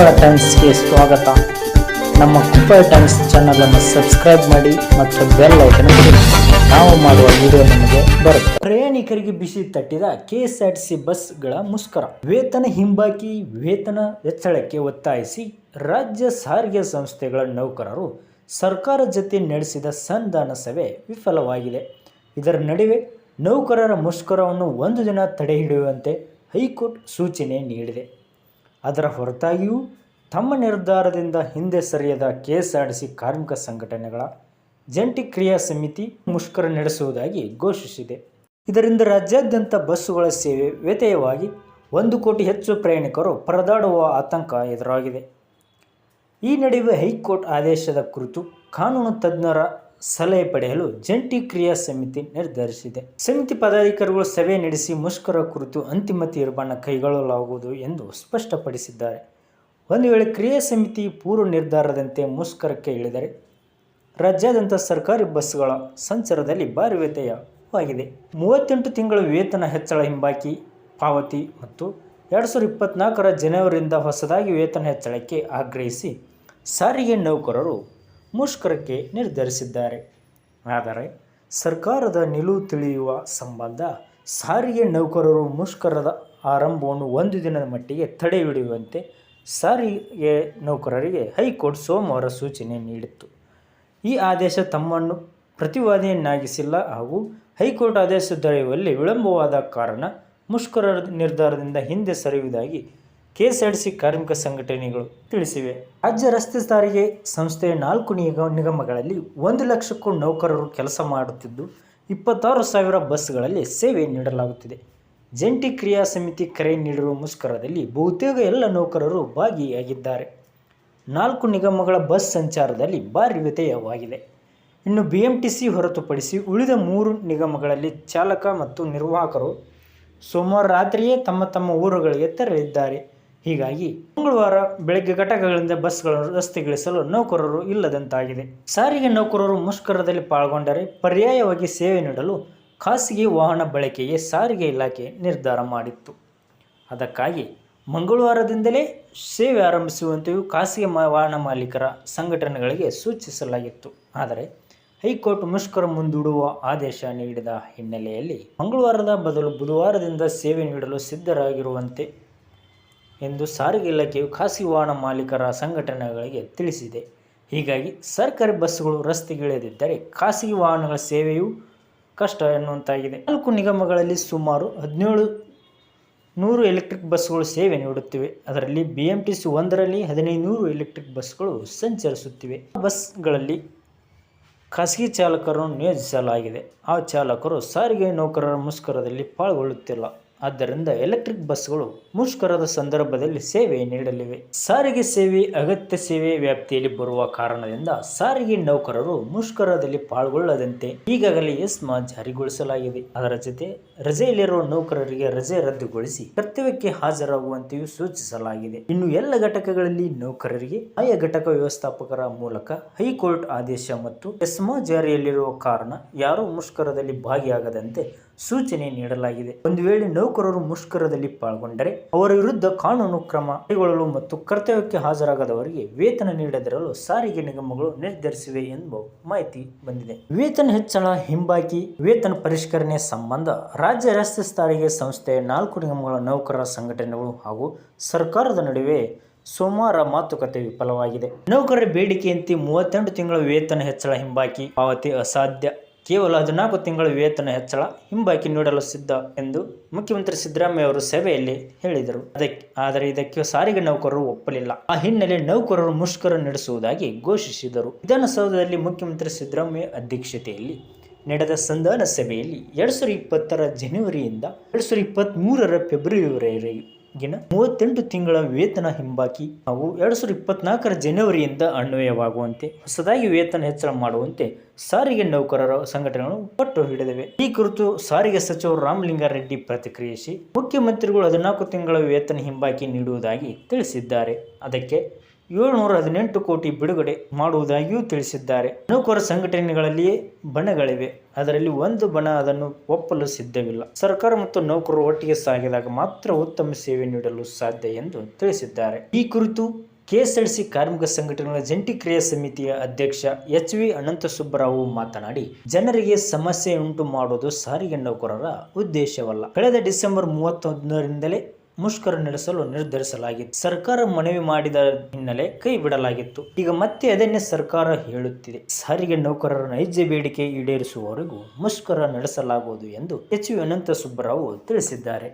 ಕುಪ್ಪಳ ಟೈಮ್ಸ್ಗೆ ಸ್ವಾಗತ. ನಮ್ಮ ಕುಪ್ಪಳ ಟೈಮ್ಸ್ ಚಾನಲನ್ನು ಸಬ್ಸ್ಕ್ರೈಬ್ ಮಾಡಿ ಮತ್ತು ಬೆಲ್ ಐಕನ್. ನಾವು ಮಾಡುವ ವಿಡಿಯೋ ನಿಮಗೆ ಬರುತ್ತೆ. ಪ್ರಯಾಣಿಕರಿಗೆ ಬಿಸಿ ತಟ್ಟಿದ ಕೆಎಸ್ಆರ್ಟಿಸಿ ಬಸ್ಗಳ ಮುಷ್ಕರ. ವೇತನ ಹಿಂಬಾಕಿ, ವೇತನ ಹೆಚ್ಚಳಕ್ಕೆ ಒತ್ತಾಯಿಸಿ ರಾಜ್ಯ ಸಾರಿಗೆ ಸಂಸ್ಥೆಗಳ ನೌಕರರು ಸರ್ಕಾರ ಜೊತೆ ನಡೆಸಿದ ಸಂಧಾನ ಸಭೆ ವಿಫಲವಾಗಿದೆ. ಇದರ ನಡುವೆ ನೌಕರರ ಮುಷ್ಕರವನ್ನು ಒಂದು ದಿನ ತಡೆಹಿಡಿಯುವಂತೆ ಹೈಕೋರ್ಟ್ ಸೂಚನೆ ನೀಡಿದೆ. ಅದರ ಹೊರತಾಗಿಯೂ ತಮ್ಮ ನಿರ್ಧಾರದಿಂದ ಹಿಂದೆ ಸರಿಯದ ಕೆಎಸ್ಆರ್ಟಿಸಿ ಕಾರ್ಮಿಕ ಸಂಘಟನೆಗಳ ಜಂಟಿ ಕ್ರಿಯಾ ಸಮಿತಿ ಮುಷ್ಕರ ನಡೆಸುವುದಾಗಿ ಘೋಷಿಸಿದೆ. ಇದರಿಂದ ರಾಜ್ಯಾದ್ಯಂತ ಬಸ್ಸುಗಳ ಸೇವೆ ವ್ಯತ್ಯಯವಾಗಿ ಒಂದು ಕೋಟಿ ಹೆಚ್ಚು ಪ್ರಯಾಣಿಕರು ಪರದಾಡುವ ಆತಂಕ ಎದುರಾಗಿದೆ. ಈ ನಡುವೆ ಹೈಕೋರ್ಟ್ ಆದೇಶದ ಕುರಿತು ಕಾನೂನು ತಜ್ಞರ ಸಲಹೆ ಪಡೆಯಲು ಜಂಟಿ ಕ್ರಿಯಾ ಸಮಿತಿ ನಿರ್ಧರಿಸಿದೆ. ಸಮಿತಿ ಪದಾಧಿಕಾರಿಗಳು ಸಭೆ ನಡೆಸಿ ಮುಷ್ಕರ ಕುರಿತು ಅಂತಿಮ ತೀರ್ಮಾನ ಕೈಗೊಳ್ಳಲಾಗುವುದು ಎಂದು ಸ್ಪಷ್ಟಪಡಿಸಿದ್ದಾರೆ. ಒಂದು ವೇಳೆ ಕ್ರಿಯಾ ಸಮಿತಿ ಪೂರ್ವ ನಿರ್ಧಾರದಂತೆ ಮುಷ್ಕರಕ್ಕೆ ಇಳಿದರೆ ರಾಜ್ಯಾದ್ಯಂತ ಸರ್ಕಾರಿ ಬಸ್ಗಳ ಸಂಚಾರದಲ್ಲಿ ಭಾರಿ ವ್ಯತ್ಯಯವಾಗಿದೆ ಮೂವತ್ತೆಂಟು ತಿಂಗಳ ವೇತನ ಹೆಚ್ಚಳ ಹಿಂಬಾಕಿ, ಪಾವತಿ ಮತ್ತು ಎರಡು ಸಾವಿರದ ಇಪ್ಪತ್ನಾಲ್ಕರ ಜನವರಿಯಿಂದ ಹೊಸದಾಗಿ ವೇತನ ಹೆಚ್ಚಳಕ್ಕೆ ಆಗ್ರಹಿಸಿ ಸಾರಿಗೆ ನೌಕರರು ಮುಷ್ಕರಕ್ಕೆ ನಿರ್ಧರಿಸಿದ್ದಾರೆ. ಆದರೆ ಸರ್ಕಾರದ ನಿಲುವು ತಿಳಿಯುವ ಸಂಬಂಧ ಸಾರಿಗೆ ನೌಕರರು ಮುಷ್ಕರದ ಆರಂಭವನ್ನು ಒಂದು ದಿನದ ಮಟ್ಟಿಗೆ ತಡೆ ಹಿಡಿಯುವಂತೆ ಸಾರಿಗೆ ನೌಕರರಿಗೆ ಹೈಕೋರ್ಟ್ ಸೋಮವಾರ ಸೂಚನೆ ನೀಡಿತ್ತು. ಈ ಆದೇಶ ತಮ್ಮನ್ನು ಪ್ರತಿವಾದಿಯನ್ನಾಗಿಸಿಲ್ಲ ಹಾಗೂ ಹೈಕೋರ್ಟ್ ಆದೇಶ ದೊರೆಯುವಲ್ಲಿ ವಿಳಂಬವಾದ ಕಾರಣ ಮುಷ್ಕರ ನಿರ್ಧಾರದಿಂದ ಹಿಂದೆ ಸರಿಯುವುದಾಗಿ ಕೆಎಸ್ಆರ್ಟಿಸಿ ಕಾರ್ಮಿಕ ಸಂಘಟನೆಗಳು ತಿಳಿಸಿವೆ. ರಾಜ್ಯ ರಸ್ತೆ ಸಾರಿಗೆ ಸಂಸ್ಥೆಯ ನಾಲ್ಕು ನಿಗ, ನಿಗಮಗಳಲ್ಲಿ ಒಂದು ಲಕ್ಷಕ್ಕೂ ನೌಕರರು ಕೆಲಸ ಮಾಡುತ್ತಿದ್ದು, ಇಪ್ಪತ್ತಾರು ಸಾವಿರ ಬಸ್ಗಳಲ್ಲಿ ಸೇವೆ ನೀಡಲಾಗುತ್ತಿದೆ. ಜಂಟಿ ಕ್ರಿಯಾ ಸಮಿತಿ ಕರೆ ನೀಡಿರುವ ಮುಷ್ಕರದಲ್ಲಿ ಬಹುತೇಕ ಎಲ್ಲ ನೌಕರರು ಭಾಗಿಯಾಗಿದ್ದಾರೆ. ನಾಲ್ಕು ನಿಗಮಗಳ ಬಸ್ ಸಂಚಾರದಲ್ಲಿ ಭಾರಿ ವ್ಯತ್ಯಯವಾಗಿದೆ. ಇನ್ನು ಬಿ ಎಂ ಟಿ ಸಿ ಹೊರತುಪಡಿಸಿ ಉಳಿದ ಮೂರು ನಿಗಮಗಳಲ್ಲಿ ಚಾಲಕ ಮತ್ತು ನಿರ್ವಾಹಕರು ಸೋಮವಾರ ರಾತ್ರಿಯೇ ತಮ್ಮ ತಮ್ಮ ಊರುಗಳಿಗೆ ತೆರಳಿದ್ದಾರೆ. ಹೀಗಾಗಿ ಮಂಗಳವಾರ ಬೆಳಗ್ಗೆ ಘಟಕಗಳಿಂದ ಬಸ್ಗಳನ್ನು ರಸ್ತೆಗಿಳಿಸಲು ನೌಕರರು ಇಲ್ಲದಂತಾಗಿದೆ. ಸಾರಿಗೆ ನೌಕರರು ಮುಷ್ಕರದಲ್ಲಿ ಪಾಲ್ಗೊಂಡರೆ ಪರ್ಯಾಯವಾಗಿ ಸೇವೆ ನೀಡಲು ಖಾಸಗಿ ವಾಹನ ಬಳಕೆಗೆ ಸಾರಿಗೆ ಇಲಾಖೆ ನಿರ್ಧಾರ ಮಾಡಿತ್ತು. ಅದಕ್ಕಾಗಿ ಮಂಗಳವಾರದಿಂದಲೇ ಸೇವೆ ಆರಂಭಿಸುವಂತೆಯೂ ಖಾಸಗಿ ವಾಹನ ಮಾಲೀಕರ ಸಂಘಟನೆಗಳಿಗೆ ಸೂಚಿಸಲಾಗಿತ್ತು. ಆದರೆ ಹೈಕೋರ್ಟ್ ಮುಷ್ಕರ ಮುಂದೂಡುವ ಆದೇಶ ನೀಡಿದ ಹಿನ್ನೆಲೆಯಲ್ಲಿ ಮಂಗಳವಾರದ ಬದಲು ಬುಧವಾರದಿಂದ ಸೇವೆ ನೀಡಲು ಸಿದ್ಧರಾಗಿರುವಂತೆ ಎಂದು ಸಾರಿಗೆ ಇಲಾಖೆಯು ಖಾಸಗಿ ವಾಹನ ಮಾಲೀಕರ ಸಂಘಟನೆಗಳಿಗೆ ತಿಳಿಸಿದೆ. ಹೀಗಾಗಿ ಸರ್ಕಾರಿ ಬಸ್ಸುಗಳು ರಸ್ತೆಗಿಳಿಯದಿದ್ದರೆ ಖಾಸಗಿ ವಾಹನಗಳ ಸೇವೆಯು ಕಷ್ಟ ಎನ್ನುವಂತಾಗಿದೆ. ನಾಲ್ಕು ನಿಗಮಗಳಲ್ಲಿ ಸುಮಾರು ಹದಿನೇಳು ನೂರು ಎಲೆಕ್ಟ್ರಿಕ್ ಬಸ್ಗಳು ಸೇವೆ ನೀಡುತ್ತಿವೆ. ಅದರಲ್ಲಿ ಬಿ ಎಂ ಟಿ ಸಿ ಒಂದರಲ್ಲಿ ಹದಿನೈದು ನೂರು ಎಲೆಕ್ಟ್ರಿಕ್ ಬಸ್ಗಳು ಸಂಚರಿಸುತ್ತಿವೆ. ಬಸ್ಗಳಲ್ಲಿ ಖಾಸಗಿ ಚಾಲಕರನ್ನು ನಿಯೋಜಿಸಲಾಗಿದೆ. ಆ ಚಾಲಕರು ಸಾರಿಗೆ ನೌಕರರ ಮುಷ್ಕರದಲ್ಲಿ ಪಾಲ್ಗೊಳ್ಳುತ್ತಿಲ್ಲ. ಆದ್ದರಿಂದ ಎಲೆಕ್ಟ್ರಿಕ್ ಬಸ್ಗಳು ಮುಷ್ಕರದ ಸಂದರ್ಭದಲ್ಲಿ ಸೇವೆ ನೀಡಲಿವೆ. ಸಾರಿಗೆ ಸೇವೆ, ಅಗತ್ಯ ಸೇವೆ ವ್ಯಾಪ್ತಿಯಲ್ಲಿ ಬರುವ ಕಾರಣದಿಂದ ಸಾರಿಗೆ ನೌಕರರು ಮುಷ್ಕರದಲ್ಲಿ ಪಾಲ್ಗೊಳ್ಳದಂತೆ ಈಗಾಗಲೇ ಎಸ್ಮಾ ಜಾರಿಗೊಳಿಸಲಾಗಿದೆ. ಅದರ ಜೊತೆ ರಜೆಯಲ್ಲಿರುವ ನೌಕರರಿಗೆ ರಜೆ ರದ್ದುಗೊಳಿಸಿ ಕರ್ತವ್ಯಕ್ಕೆ ಹಾಜರಾಗುವಂತೆಯೂ ಸೂಚಿಸಲಾಗಿದೆ. ಇನ್ನು ಎಲ್ಲ ಘಟಕಗಳಲ್ಲಿ ನೌಕರರಿಗೆ ಆಯಾ ಘಟಕ ವ್ಯವಸ್ಥಾಪಕರ ಮೂಲಕ ಹೈಕೋರ್ಟ್ ಆದೇಶ ಮತ್ತು ಎಸ್ಮಾ ಜಾರಿಯಲ್ಲಿರುವ ಕಾರಣ ಯಾರೂ ಮುಷ್ಕರದಲ್ಲಿ ಭಾಗಿಯಾಗದಂತೆ ಸೂಚನೆ ನೀಡಲಾಗಿದೆ. ಒಂದು ವೇಳೆ ನೌಕರರು ಮುಷ್ಕರದಲ್ಲಿ ಪಾಲ್ಗೊಂಡರೆ, ಅವರ ವಿರುದ್ಧ ಕಾನೂನು ಕ್ರಮ ಕೈಗೊಳ್ಳಲು ಮತ್ತು ಕರ್ತವ್ಯಕ್ಕೆ ಹಾಜರಾಗದವರಿಗೆ ವೇತನ ನೀಡದಿರಲು ಸಾರಿಗೆ ನಿಗಮಗಳು ನಿರ್ಧರಿಸಿವೆ ಎಂಬ ಮಾಹಿತಿ ಬಂದಿದೆ. ವೇತನ ಹೆಚ್ಚಳ ಹಿಂಬಾಕಿ ವೇತನ ಪರಿಷ್ಕರಣೆ ಸಂಬಂಧ ರಾಜ್ಯ ರಸ್ತೆ ಸಾರಿಗೆ ಸಂಸ್ಥೆಯ ನಾಲ್ಕು ನಿಗಮಗಳ ನೌಕರರ ಸಂಘಟನೆಗಳು ಹಾಗೂ ಸರ್ಕಾರದ ನಡುವೆ ಸೋಮವಾರ ಮಾತುಕತೆ ವಿಫಲವಾಗಿದೆ. ನೌಕರರ ಬೇಡಿಕೆಯಂತೆ ಮೂವತ್ತೆಂಟು ತಿಂಗಳ ವೇತನ ಹೆಚ್ಚಳ ಹಿಂಬಾಕಿ ಪಾವತಿ ಅಸಾಧ್ಯ. ಕೇವಲ ಹದಿನಾಲ್ಕು ತಿಂಗಳ ವೇತನ ಹೆಚ್ಚಳ ಹಿಂಬಾಕಿ ನೀಡಲು ಸಿದ್ಧ ಎಂದು ಮುಖ್ಯಮಂತ್ರಿ ಸಿದ್ದರಾಮಯ್ಯ ಅವರು ಸಭೆಯಲ್ಲಿ ಹೇಳಿದರು. ಅದಕ್ಕೆ ಆದರೆ ಇದಕ್ಕೆ ಸಾರಿಗೆ ನೌಕರರು ಒಪ್ಪಲಿಲ್ಲ. ಆ ಹಿನ್ನೆಲೆ ನೌಕರರು ಮುಷ್ಕರ ನಡೆಸುವುದಾಗಿ ಘೋಷಿಸಿದರು. ವಿಧಾನಸೌಧದಲ್ಲಿ ಮುಖ್ಯಮಂತ್ರಿ ಸಿದ್ದರಾಮಯ್ಯ ಅಧ್ಯಕ್ಷತೆಯಲ್ಲಿ ನಡೆದ ಸಂಧಾನ ಸಭೆಯಲ್ಲಿ ಎರಡು ಸಾವಿರದ ಇಪ್ಪತ್ತರ ಜನವರಿಯಿಂದ ಎರಡು ಸಾವಿರದ ಇಪ್ಪತ್ತ್ ಮೂರರ ಫೆಬ್ರವರಿವರೆಗಿನ ಮೂವತ್ತೆಂಟು ತಿಂಗಳ ವೇತನ ಹಿಂಬಾಕಿ ಹಾಗೂ ಎರಡು ಸಾವಿರದ ಇಪ್ಪತ್ನಾಲ್ಕರ ಜನವರಿಯಿಂದ ಅನ್ವಯವಾಗುವಂತೆ, ಹೊಸದಾಗಿ ವೇತನ ಹೆಚ್ಚಳ ಮಾಡುವಂತೆ ಸಾರಿಗೆ ನೌಕರರ ಸಂಘಟನೆಗಳು ಪಟ್ಟು ಹಿಡಿದಿವೆ. ಈ ಕುರಿತು ಸಾರಿಗೆ ಸಚಿವ ರಾಮಲಿಂಗಾರೆಡ್ಡಿ ಪ್ರತಿಕ್ರಿಯಿಸಿ ಮುಖ್ಯಮಂತ್ರಿಗಳು ಹದಿನಾಲ್ಕು ತಿಂಗಳ ವೇತನ ಹಿಂಬಾಕಿ ನೀಡುವುದಾಗಿ ತಿಳಿಸಿದ್ದಾರೆ. ಅದಕ್ಕೆ ಏಳ್ನೂರ ಹದಿನೆಂಟು ಕೋಟಿ ಬಿಡುಗಡೆ ಮಾಡುವುದಾಗಿಯೂ ತಿಳಿಸಿದ್ದಾರೆ. ನೌಕರ ಸಂಘಟನೆಗಳಲ್ಲಿಯೇ ಬಣಗಳಿವೆ. ಅದರಲ್ಲಿ ಒಂದು ಬಣ ಅದನ್ನು ಒಪ್ಪಲು ಸಿದ್ಧವಿಲ್ಲ. ಸರ್ಕಾರ ಮತ್ತು ನೌಕರರು ಒಟ್ಟಿಗೆ ಸಾಗಿದಾಗ ಮಾತ್ರ ಉತ್ತಮ ಸೇವೆ ನೀಡಲು ಸಾಧ್ಯ ಎಂದು ತಿಳಿಸಿದ್ದಾರೆ. ಈ ಕುರಿತು ಕೆಎಸ್ಎಲ್ಸಿ ಕಾರ್ಮಿಕ ಸಂಘಟನೆಗಳ ಜಂಟಿ ಕ್ರಿಯಾ ಸಮಿತಿಯ ಅಧ್ಯಕ್ಷ ಎಚ್ ವಿ ಅನಂತ ಸುಬ್ಬರಾವು ಮಾತನಾಡಿ, ಜನರಿಗೆ ಸಮಸ್ಯೆ ಉಂಟು ಮಾಡುವುದು ಸಾರಿಗೆ ನೌಕರರ ಉದ್ದೇಶವಲ್ಲ. ಕಳೆದ ಡಿಸೆಂಬರ್ ಮೂವತ್ತೊಂದರಿಂದಲೇ ಮುಷ್ಕರ ನಡೆಸಲು ನಿರ್ಧರಿಸಲಾಗಿತ್ತು. ಸರ್ಕಾರ ಮನವಿ ಮಾಡಿದ ಹಿನ್ನೆಲೆ ಕೈ ಬಿಡಲಾಗಿತ್ತು. ಈಗ ಮತ್ತೆ ಅದನ್ನೇ ಸರ್ಕಾರ ಹೇಳುತ್ತಿದೆ. ಸಾರಿಗೆ ನೌಕರರ ನೈಜ ಬೇಡಿಕೆ ಈಡೇರಿಸುವವರೆಗೂ ಮುಷ್ಕರ ನಡೆಸಲಾಗುವುದು ಎಂದು ಎಚ್ ವಿ ಅನಂತ ಸುಬ್ಬರಾವ್ ತಿಳಿಸಿದ್ದಾರೆ.